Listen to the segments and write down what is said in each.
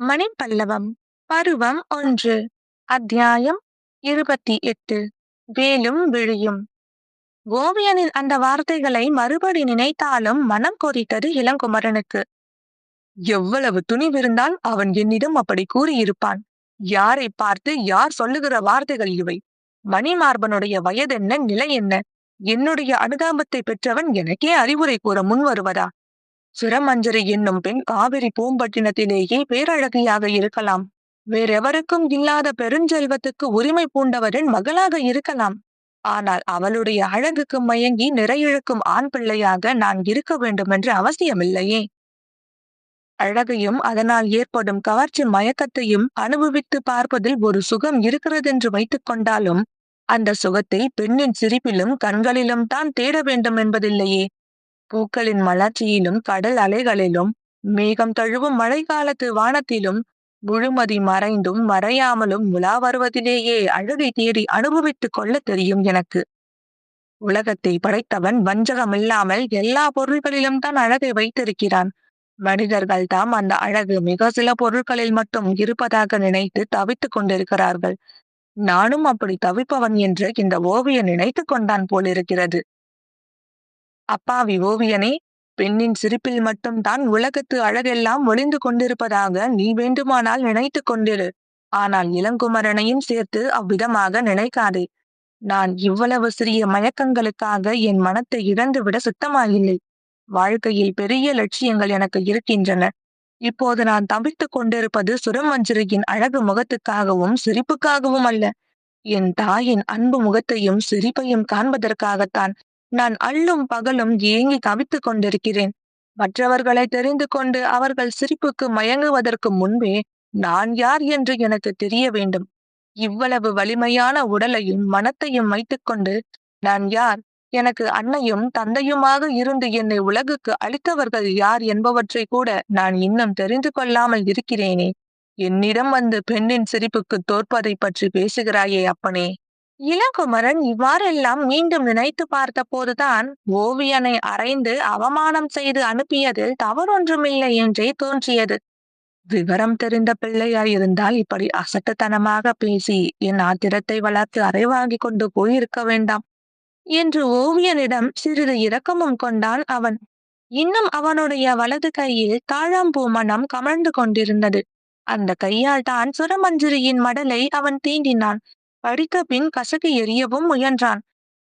மணிப்பல்லவம் பருவம் ஒன்று அத்தியாயம் இருபத்தி எட்டு வேலும் விழியும். கோவியனின் அந்த வார்த்தைகளை மறுபடி நினைத்தாலும் மனம் கொதித்தது இளங்குமரனுக்கு. எவ்வளவு துணிவிருந்தால் அவன் என்னிடம் அப்படி கூறியிருப்பான். யாரை பார்த்து யார் சொல்லுகிற வார்த்தைகள் இவை? மணிமார்பனுடைய வயதென்ன நிலை என்ன? என்னுடைய அனுதாபத்தை பெற்றவன் எனக்கே அறிவுரை கூற முன் வருவதா சிரமஞ்சரி என்னும் பெண் காவிரி பூம்பட்டினத்திலேயே பேரழகியாக இருக்கலாம். வேறெவருக்கும் இல்லாத பெருஞ்செல்வத்துக்கு உரிமை பூண்டவரின் மகளாக இருக்கலாம். ஆனால் அவளுடைய அழகுக்கு மயங்கி நிறையிழுக்கும் ஆண் பிள்ளையாக நான் இருக்க வேண்டும் என்று அவசியமில்லையே. அழகையும் அதனால் ஏற்படும் கவர்ச்சி மயக்கத்தையும் அனுபவித்து பார்ப்பதில் ஒரு சுகம் இருக்கிறதென்று வைத்துக் கொண்டாலும் அந்த சுகத்தை பெண்ணின் சிரிப்பிலும் கண்களிலும் தான் தேட வேண்டும் என்பதில்லையே. பூக்களின் மலர்ச்சியிலும் கடல் அலைகளிலும் மேகம் தழுவும் மழைக்காலத்து வானத்திலும் முழுமதி மறைந்தும் மறையாமலும் உலா வருவதிலேயே அழகை தேடி அனுபவித்துக் கொள்ள தெரியும் எனக்கு. உலகத்தை படைத்தவன் வஞ்சகம் இல்லாமல் எல்லா பொருள்களிலும் தான் அழகை வைத்திருக்கிறான். மனிதர்கள் தாம் அந்த அழகு மிக சில பொருட்களில் மட்டும் இருப்பதாக நினைத்து தவித்துக் கொண்டிருக்கிறார்கள். நானும் அப்படி தவிப்பவன் என்று இந்த ஓவியன் நினைத்துக் கொண்டான் போலிருக்கிறது. அப்பாவி ஓவியனே பெண்ணின் சிரிப்பில் மட்டும் தான் உலகத்து அழகெல்லாம் ஒளிந்து கொண்டிருப்பதாக நீ வேண்டுமானால் நினைத்து கொண்டிரு. ஆனால் இளங்குமரனையும் சேர்த்து அவ்விதமாக நினைக்காதே. நான் இவ்வளவு சிறிய மயக்கங்களுக்காக என் மனத்தை இழந்துவிட சுத்தமாயில்லை. வாழ்க்கையில் பெரிய லட்சியங்கள் எனக்கு இருக்கின்றன. இப்போது நான் தவித்துக் கொண்டிருப்பது சுரமஞ்சரியின் அழகு முகத்துக்காகவும் சிரிப்புக்காகவும் அல்ல. என் தாயின் அன்பு முகத்தையும் சிரிப்பையும் காண்பதற்காகத்தான் நான் அள்ளும் பகலும் ஏங்கி தவித்துக் கொண்டிருக்கிறேன். மற்றவர்களை தெரிந்து கொண்டு அவர்கள் சிரிப்புக்கு மயங்குவதற்கு முன்பே நான் யார் என்று எனக்கு தெரிய வேண்டும். இவ்வளவு வலிமையான உடலையும் மனத்தையும் வைத்துக்கொண்டு நான் யார்? எனக்கு அன்னையும் தந்தையுமாக இருந்து என்னை உலகுக்கு அளித்தவர்கள் யார் என்பவற்றை கூட நான் இன்னும் தெரிந்து கொள்ளாமல் இருக்கிறேனே. என்னிடம் வந்து பெண்ணின் சிரிப்புக்கு தோற்பதை பற்றி பேசுகிறாயே அப்பனே. இளங்குமரன் இவ்வாறெல்லாம் மீண்டும் நினைத்து பார்த்த போதுதான் ஓவியனை அறைந்து அவமானம் செய்து அனுப்பியதில் தவறொன்றுமில்லை என்றே தோன்றியது. விவரம் தெரிந்த பிள்ளையாயிருந்தால் இப்படி அசட்டுத்தனமாக பேசி என் ஆத்திரத்தை வளர்த்து அறைவாங்கி கொண்டு போயிருக்க வேண்டாம். என்று ஓவியனிடம் சிறிது இரக்கமும் கொண்டான் அவன். இன்னும் அவனுடைய வலது கையில் தாழாம்பூ மனம் கமழ்ந்து கொண்டிருந்தது. அந்த கையால் தான் சுரமஞ்சிரியின் மடலை அவன் தீண்டினான். படித்த பின் கசக்கு எரியவும் முயன்றான்.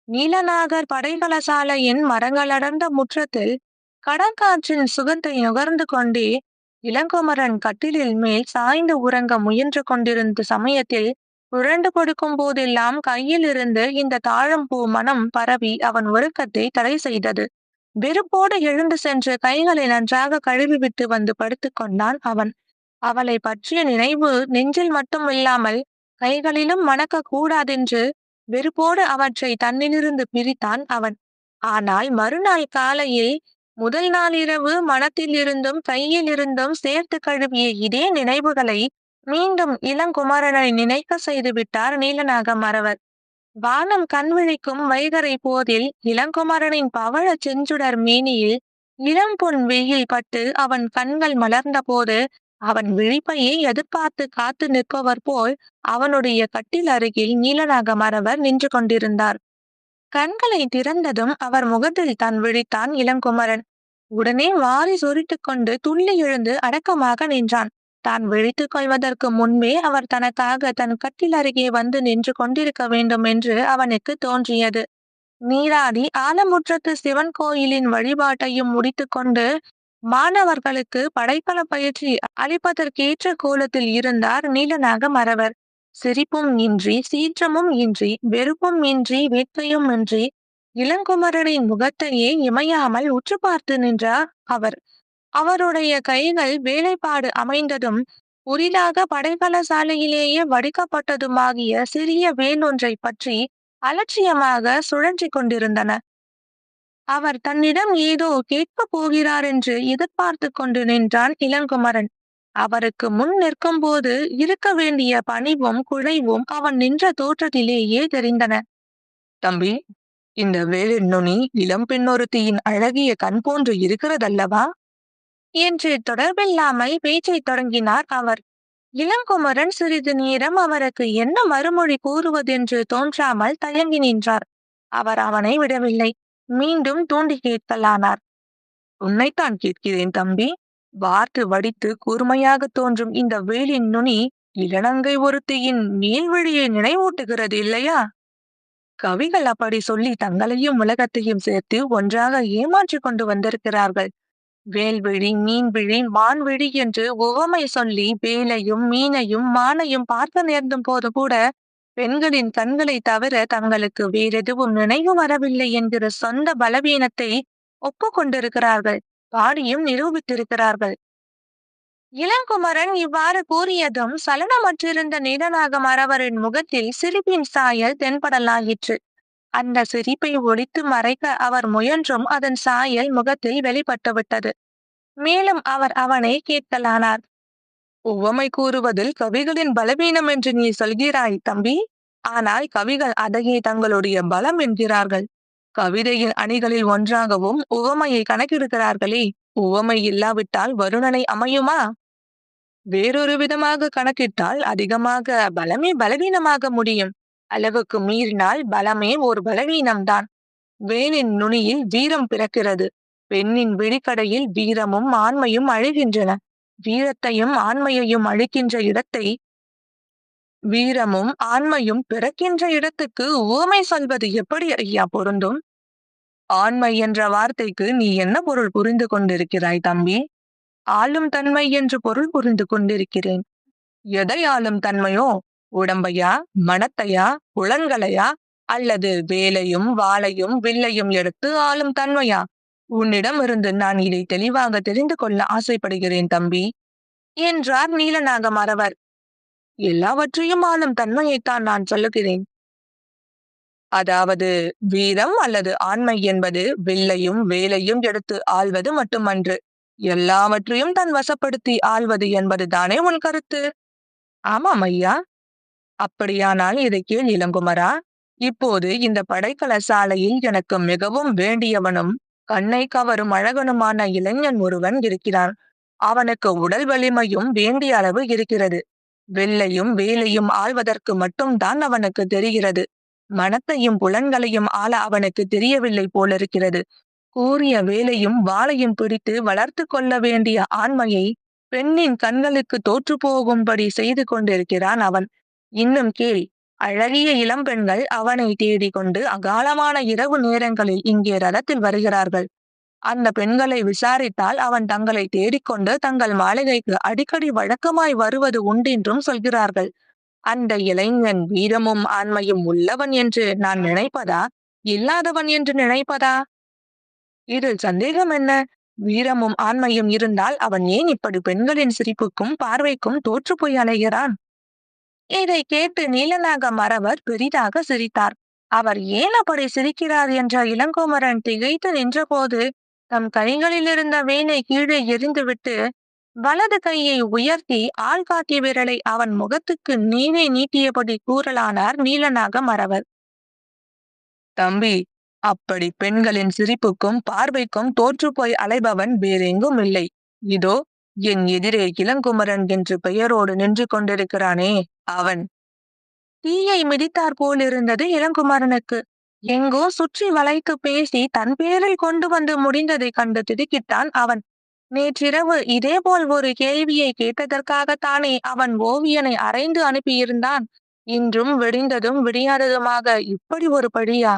நீலநாகர் படைகலசாலையின் மரங்களடர்ந்த முற்றத்தில் கடற்காற்றின் சுகத்தை நுகர்ந்து கொண்டே இளங்குமரன் கட்டிலில் மேல் சாய்ந்து உறங்க முயன்று கொண்டிருந்த சமயத்தில் புரண்டு கொடுக்கும் போதெல்லாம் கையில் இருந்து இந்த தாழம்பூ மனம் பரவி அவன் ஒழுக்கத்தை தடை செய்தது. வெறுப்போடு எழுந்து சென்று கைகளை நன்றாக கழுவிவிட்டு வந்து படுத்துக் கொண்டான் அவன். அவளை பற்றிய நினைவு நெஞ்சில் மட்டும் இல்லாமல் கைகளிலும் மணக்க கூடாதென்று வெறுப்போடு அவற்றை தன்னிலிருந்து பிரித்தான் அவன். ஆனால் மறுநாள் காலையில் முதல் நாளிரவு இரவு மனத்தில் இருந்தும் கையில் இருந்தும் சேர்த்து கழுவிய இதே நினைவுகளை மீண்டும் இளங்குமரனை நினைக்க செய்து விட்டார் நீலநாக மறவர். வானம் கண்விழிக்கும் வைகரை போதில் இளங்குமரனின் பவழ செஞ்சுடர் மேனியில் இளம்பொன் வெயில் பட்டு அவன் கண்கள் மலர்ந்த போது அவன் விழிப்பையே எதிர்பார்த்து காத்து நிற்பவர் போல் அவனுடைய கட்டில் அருகில் நீலநாக மறவர் நின்று கொண்டிருந்தார். கண்களை திறந்ததும் அவர் முகத்தில் தான் விழித்தான் இளங்குமரன். உடனே வாரி சொரிட்டுக் கொண்டு துள்ளி எழுந்து அடக்கமாக நின்றான். தான் விழித்துக் கொள்வதற்கு முன்பே அவர் தனக்காக தன் கட்டில் அருகே வந்து நின்று கொண்டிருக்க வேண்டும் என்று அவனுக்கு தோன்றியது. நீராடி ஆலமுற்றத்து சிவன் கோயிலின் வழிபாட்டையும் முடித்து கொண்டு மாணவர்களுக்கு படைக்கல பயிற்சி அளிப்பதற்கேற்ற கோலத்தில் இருந்தார் நீலநாக மறவர். சிரிப்பும் இன்றி சீற்றமும் இன்றி வெறுப்பும் இன்றி வேட்கையும் இன்றி இளங்குமரனின் முகத்தையே இமையாமல் உற்று பார்த்து நின்றார் அவர். அவருடைய கைகள் வேலைப்பாடு அமைந்ததும் புதிதாக படைக்கல சாலையிலேயே வடிக்கப்பட்டதுமாகிய சிறிய வேலொன்றை பற்றி அலட்சியமாக சுழன்றி கொண்டிருந்தன. அவர் தன்னிடம் ஏதோ கேட்கப் போகிறார் என்று எதிர்பார்த்து கொண்டு நின்றான் இளங்குமரன். அவருக்கு முன் நிற்கும் போது இருக்க வேண்டிய பணிவும் குழைவும் அவன் நின்ற தோற்றத்திலேயே தெரிந்தன. தம்பி இந்த வேலின் நுனி இளம் பெண்ணொருத்தியின் அழகிய கண் போன்று இருக்கிறதல்லவா? என்று தொடர்பில்லாமல் பேச்சைத் தொடங்கினார் அவர். இளங்குமரன் சிறிது நேரம் அவருக்கு என்ன மறுமொழி கூறுவதென்று தோன்றாமல் தயங்கி நின்றார். அவர் அவனை விடவில்லை. மீண்டும் தூண்டி கேட்கலானார் உன்னைத்தான் கேட்கிறேன் தம்பி. வார்த்து வடித்து கூர்மையாக தோன்றும் இந்த வேலின் நுனி இளநங்கை ஒருத்தியின் நீள்வழியை நினைவூட்டுகிறது இல்லையா? கவிகள் அப்படி சொல்லி தங்களையும் உலகத்தையும் சேர்த்து ஒன்றாக ஏமாற்றி கொண்டு வந்திருக்கிறார்கள். வேல்விழி மீன்விழி மான்விழி என்று உவமை சொல்லி வேலையும் மீனையும் மானையும் பார்க்க நேர்ந்தும் போது கூட பெண்களின் கண்களை தவிர தங்களுக்கு வேறெதுவும் நினைவு வரவில்லை என்கிற சொந்த பலவீனத்தை ஒப்புக்கொண்டிருக்கிறார்கள். பாடியும் நிரூபித்திருக்கிறார்கள். இளங்குமரன் இவ்வாறு கூறியதும் சலனமற்றிருந்த நீடனாக மறவரின் முகத்தில் சிரிப்பின் சாயல் தென்படலாயிற்று. அந்த சிரிப்பை ஒழித்து மறைக்க அவர் முயன்றும் அதன் சாயல் முகத்தில் வெளிப்பட்டுவிட்டது. மேலும் அவர் அவனை கேட்கலானார். உவமை கூறுவதில் கவிகளின் பலவீனம் என்று நீ சொல்கிறாய் தம்பி. ஆனால் கவிகள் அதையே தங்களுடைய பலம் என்கிறார்கள். கவிதையின் அணிகளில் ஒன்றாகவும் உவமையை கணக்கெடுக்கிறார்களே உவமை இல்லாவிட்டால் வருணனை அமையுமா? வேறொரு விதமாக கணக்கிட்டால் அதிகமாக பலமே பலவீனமாக முடியும். அளவுக்கு மீறினால் பலமே ஒரு பலவீனம்தான். வேனின் நுனியில் வீரம் பிறக்கிறது. பெண்ணின் விழிக்கடையில் வீரமும் ஆண்மையும் அழுகின்றன. வீரத்தையும் ஆண்மையையும் அழிக்கின்ற இடத்தை வீரமும் ஆண்மையும் பிறக்கின்ற இடத்துக்கு உவமை சொல்வது எப்படி ஐயா பொருந்தும்? ஆண்மை என்ற வார்த்தைக்கு நீ என்ன பொருள் புரிந்து கொண்டிருக்கிறாய் தம்பி? ஆளும் தன்மை என்று பொருள் புரிந்து கொண்டிருக்கிறேன். எதை ஆளும் தன்மையோ? உடம்பையா? மனத்தையா? புலன்களையா? அல்லது வேலையும் வாளையும் வில்லையும் எடுத்து ஆளும் தன்மையா? உன்னிடம் இருந்து நான் இதை தெளிவாக தெரிந்து கொள்ள ஆசைப்படுகிறேன் தம்பி. என்றார் நீலநாக மறவர் எல்லாவற்றையும் ஆளும் தன்மையைத்தான் நான் சொல்லுகிறேன். அதாவது வீரம் அல்லது ஆண்மை என்பது வில்லையும் வேலையும் எடுத்து ஆள்வது மட்டுமன்று. எல்லாவற்றையும் தன் வசப்படுத்தி ஆள்வது என்பதுதானே உன் கருத்து? ஆமாம் ஐயா. அப்படியானால் இதை கேள் இளங்குமரா. இப்போது இந்த படைக்கல சாலையில் எனக்கு மிகவும் வேண்டியவனும் கண்ணை கவரும் அழகனுமான இளைஞன் ஒருவன் இருக்கிறான். அவனுக்கு உடல் வலிமையும் வேண்டிய அளவு இருக்கிறது. வெள்ளையும் வேலையும் ஆள்வதற்கு மட்டும்தான் அவனுக்கு தெரிகிறது. மனத்தையும் புலன்களையும் ஆள அவனுக்கு தெரியவில்லை போலிருக்கிறது. கூறிய வேலையும் வாளையும் பிடித்து வளர்த்து கொள்ள வேண்டிய ஆண்மையை பெண்ணின் கண்களுக்கு தோற்று போகும்படி செய்து கொண்டிருக்கிறான் அவன். இன்னும் கேள் அழகிய இளம்பெண்கள் அவனை தேடிக்கொண்டு அகாலமான இரவு நேரங்களில் இங்கே ரதத்தில் வருகிறார்கள். அந்த பெண்களை விசாரித்தால் அவன் தங்களை தேடிக்கொண்டு தங்கள் மாளிகைக்கு அடிக்கடி வழக்கமாய் வருவது உண்டென்றும் சொல்கிறார்கள். அந்த இளைஞன் வீரமும் ஆண்மையும் உள்ளவன் என்று நான் நினைப்பதா? இல்லாதவன் என்று நினைப்பதா? இதில் சந்தேகம் என்ன? வீரமும் ஆண்மையும் இருந்தால் அவன் ஏன் இப்படி பெண்களின் சிரிப்புக்கும் பார்வைக்கும் தோற்று போய் அலைகிறான்? இதை கேட்டு நீலநாக மறவர் பெரிதாக சிரித்தார். அவர் ஏன் அப்படி சிரிக்கிறார் என்ற இளங்கோமரன் திகைத்து நின்றபோது தம் கைகளில் இருந்த கீழே எரிந்துவிட்டு வலது கையை உயர்த்தி ஆள்காட்டி விரலை அவன் முகத்துக்கு நீரே நீட்டியபடி கூறலானார் நீலநாக மறவர். தம்பி அப்படி பெண்களின் சிரிப்புக்கும் பார்வைக்கும் தோற்றுப்போய் அலைபவன் வேறெங்கும் இல்லை. இதோ என் எதிரே இளங்குமரன் என்று பெயரோடு நின்று கொண்டிருக்கிறானே அவன். தீயை மிதித்தார் போலிருந்தது இளங்குமரனுக்கு. எங்கோ சுற்றி வளைத்து பேசி தன் பேரில் கொண்டு வந்து முடிந்ததை கண்டு திடுக்கிட்டான் அவன். நேற்றிரவு இதேபோல் ஒரு கேள்வியை கேட்டதற்காகத்தானே அவன் ஓவியனை அரைந்து அனுப்பியிருந்தான். இன்றும் விடிந்ததும் விடியாததுமாக இப்படி ஒரு படியா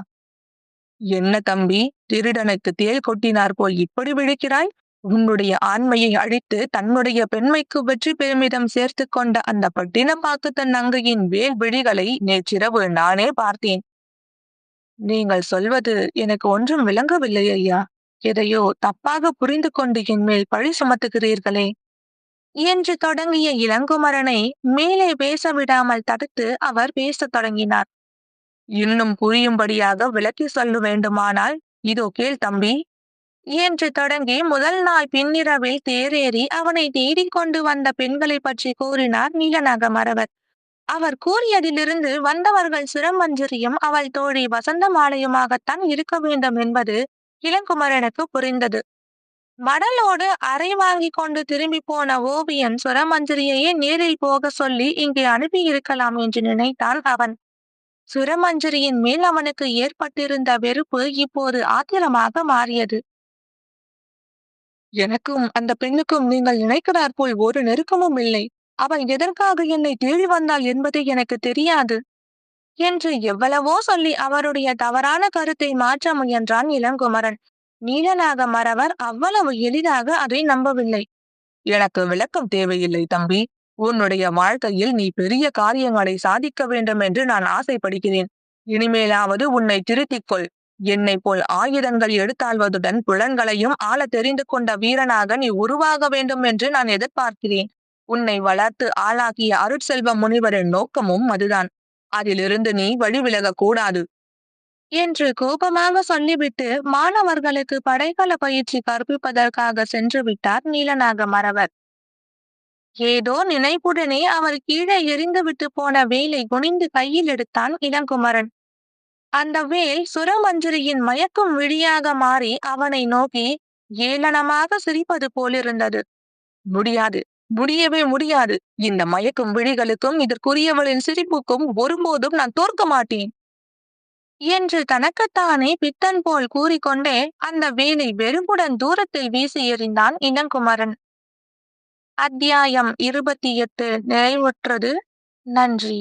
என்ன தம்பி திருடனுக்கு தேல் கொட்டினார் போல் இப்படி விழிக்கிறாய்? உன்னுடைய ஆண்மையை அழித்து தன்னுடைய பெண்மைக்கு வெற்றி பெருமிதம் சேர்த்து கொண்ட அந்த பட்டினப்பாக்கு தன் நங்கையின் வேல் விழிகளை நேற்றிரவு நானே பார்த்தேன். நீங்கள் சொல்வது எனக்கு ஒன்றும் விளங்கவில்லை ஐயா. எதையோ தப்பாக புரிந்து கொண்டு என் மேல் பழி சுமத்துகிறீர்களே. என்று தொடங்கிய இளங்குமரனை மேலே பேச விடாமல் தடுத்து அவர் பேசத் தொடங்கினார். இன்னும் புரியும்படியாக விளக்கி சொல்ல வேண்டுமானால். இதோ கேள் தம்பி. என்று தொடங்கி முதல் நாள் பின்னிரவில் தேரேறி அவனை தேடிக் கொண்டு வந்த பெண்களை பற்றி கூறினார் நீலநாக மறவர் அவர் கூறியதிலிருந்து வந்தவர்கள் சிரமஞ்சரியும் அவள் தோழி வசந்த மாலையுமாகத்தான் இருக்க வேண்டும் என்பது இளங்குமரனுக்கு புரிந்தது. மடலோடு அறை வாங்கி கொண்டு திரும்பி போன ஓவியன் சுரமஞ்சரியையே நேரில் போக சொல்லி இங்கே அனுப்பியிருக்கலாம் என்று நினைத்தான் அவன். சுரமஞ்சரியின் மேல் அவனுக்கு ஏற்பட்டிருந்த வெறுப்பு இப்போது ஆத்திரமாக மாறியது. எனக்கும் அந்த பெண்ணுக்கும் நீங்கள் நினைக்கிறார் போல் ஒரு நெருக்கமும் இல்லை. அவள் எதற்காக என்னை தேடி வந்தாள் என்பது எனக்கு தெரியாது. என்று எவ்வளவோ சொல்லி அவருடைய தவறான கருத்தை மாற்ற முயன்றான் இளங்குமரன். நீலனாக மறவர் அவ்வளவு எளிதாக அதை நம்பவில்லை. எனக்கு விளக்கம் தேவையில்லை தம்பி. உன்னுடைய வாழ்க்கையில் நீ பெரிய காரியங்களை சாதிக்க வேண்டும் என்று நான் ஆசைப்படுகிறேன். இனிமேலாவது உன்னை திருத்திக் கொள். என்னை போல் ஆயுதங்கள் எடுத்தாள்வதுடன் புலன்களையும் ஆள தெரிந்து கொண்ட வீரனாக நீ உருவாக வேண்டும் என்று நான் எதிர்பார்க்கிறேன். உன்னை வளர்த்து ஆளாகிய அருட்செல்வ முனிவரின் நோக்கமும் அதுதான். அதிலிருந்து நீ வழிவிலக கூடாது. என்று கோபமாக சொல்லிவிட்டு மாணவர்களுக்கு படைக்கல பயிற்சி கற்பிப்பதற்காக சென்று விட்டார் நீலநாக மறவர். ஏதோ நினைப்புடனே அவர் கீழே எரிந்துவிட்டு போன வேலை குனிந்து கையில் எடுத்தான் இளங்குமரன். அந்த வேல் சுரமஞ்சுரியின் மயக்கும் விழியாக மாறி அவனை நோக்கி ஏளனமாக சிரிப்பது போலிருந்தது. முடியாது முடியவே முடியாது. இந்த மயக்கும் விழிகளுக்கும் இதற்குரியவளின் சிரிப்புக்கும் ஒருபோதும் நான் தோற்க மாட்டேன். என்று தனக்குத்தானே பித்தன் போல் கூறிக்கொண்டே அந்த வேலை வெறுப்புடன் தூரத்தில் வீசி எறிந்தான் இளங்குமரன். அத்தியாயம் இருபத்தி எட்டு நிறைவுற்றது. நன்றி.